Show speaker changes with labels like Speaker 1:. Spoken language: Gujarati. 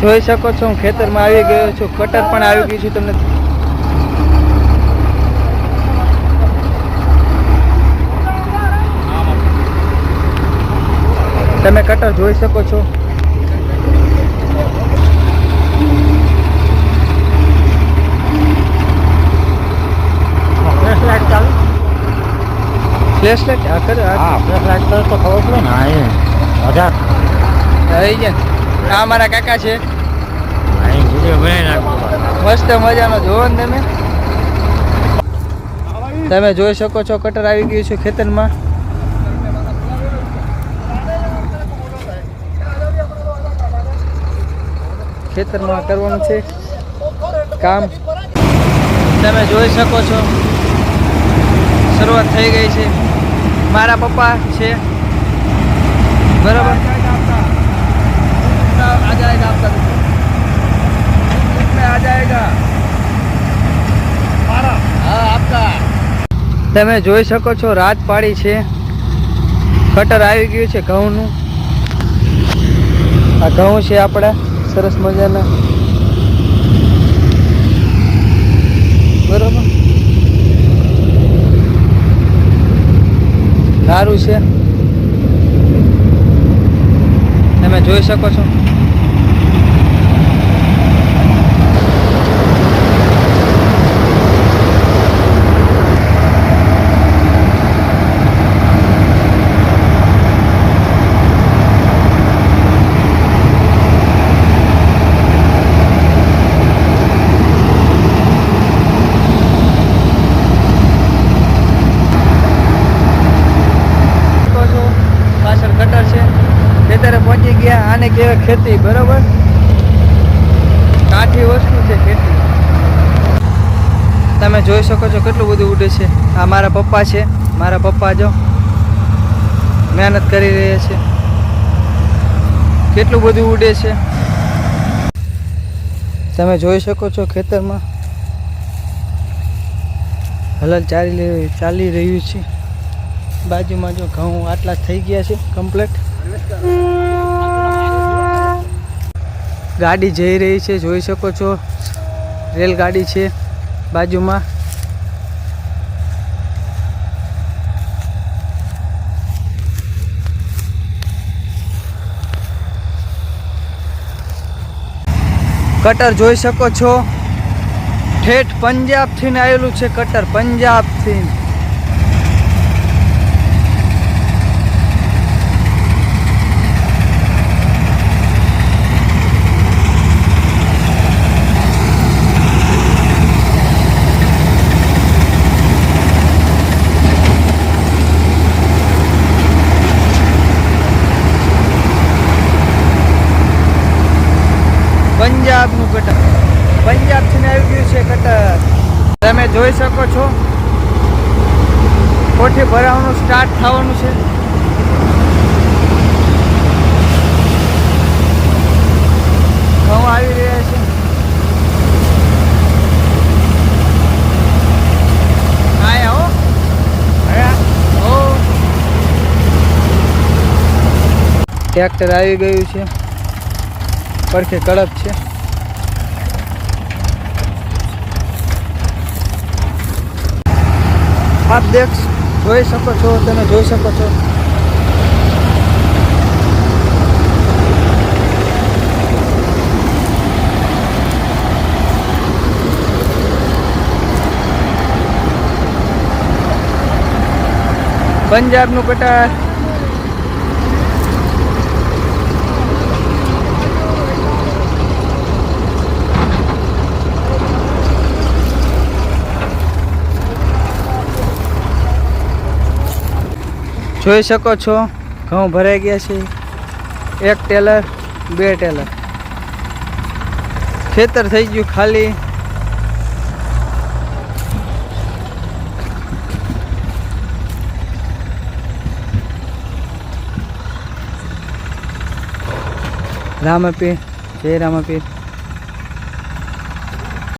Speaker 1: જોઈ શકો છો હું ખેતરમાં આવી ગયો છું કટર પણ આવી ગયું છું તમને. તમે કટર જોઈ શકો છો.
Speaker 2: ફ્લેશ
Speaker 1: લાઇટ હા
Speaker 2: ફ્લેશ લાઈટ તો તો ખબર પડે ને હા એ હજાર.
Speaker 1: આવી ગયા. આ મારા કાકા છે. મસ્ત મજાનો જોવો ને તમે. તમે જોઈ શકો છો કટર આવી ગયું છે ખેતરમાં. ખેતરમાં કરવાનું છે કામ. તમે જોઈ શકો છો. શરૂઆત થઈ ગઈ છે. મારા પપ્પા છે. બરાબર? जाएगा आपका कितने आ जाएगा हाँ आपका તમે જોઈ શકો છો રાત પાડી છે કટર આવી ગયું છે ઘઉંનું આ ઘઉં છે આપણા સરસ મજાના બરોબર સારું છે તમે જોઈ શકો છો ખેતરે પહોંચી ગયા આને કહેવાય ખેતી, બરોબર? કાઠી વસ્તુ છે ખેતી. તમે જોઈ શકો છો કેટલું બધું ઉડે છે. આ મારા પપ્પા છે. મારા પપ્પા જો મહેનત કરી રહ્યા છે. કેટલું બધું ઉડે છે. તમે જોઈ શકો છો ખેતરમાં. હલલ ચાલી ચાલી રહ્યું છે. બાજુમાં જો ઘઉં આટલા થઈ ગયા છે કમ્પ્લેટ ગાડી જઈ રહી છે, જોઈ શકો છો. રેલગાડી છે બાજુમાં. કટર જોઈ શકો છો. ઠેઠ પંજાબથી આવેલું છે કટર, પંજાબથી પંજાબનું કટર પંજાબથી ને આવી ગયું છે કટર તમે જોઈ શકો છો. કોઠી ભરાવાનું સ્ટાર્ટ થવાનું છે. ઘઉં આવી રહ્યા છે. ટ્રેક્ટર આવી ગયું છે. પડખે કડક છે. આપ દેખ જોઈ શકો છો તમે જોઈ શકો છો. પંજાબનું કટાર જોઈ શકો છો, ઘઉં ભરાઈ ગયા છે. એક ટેલર, બે ટેલર. ખેતર થઈ ગયું ખાલી. રામાપીર જય રામાપીર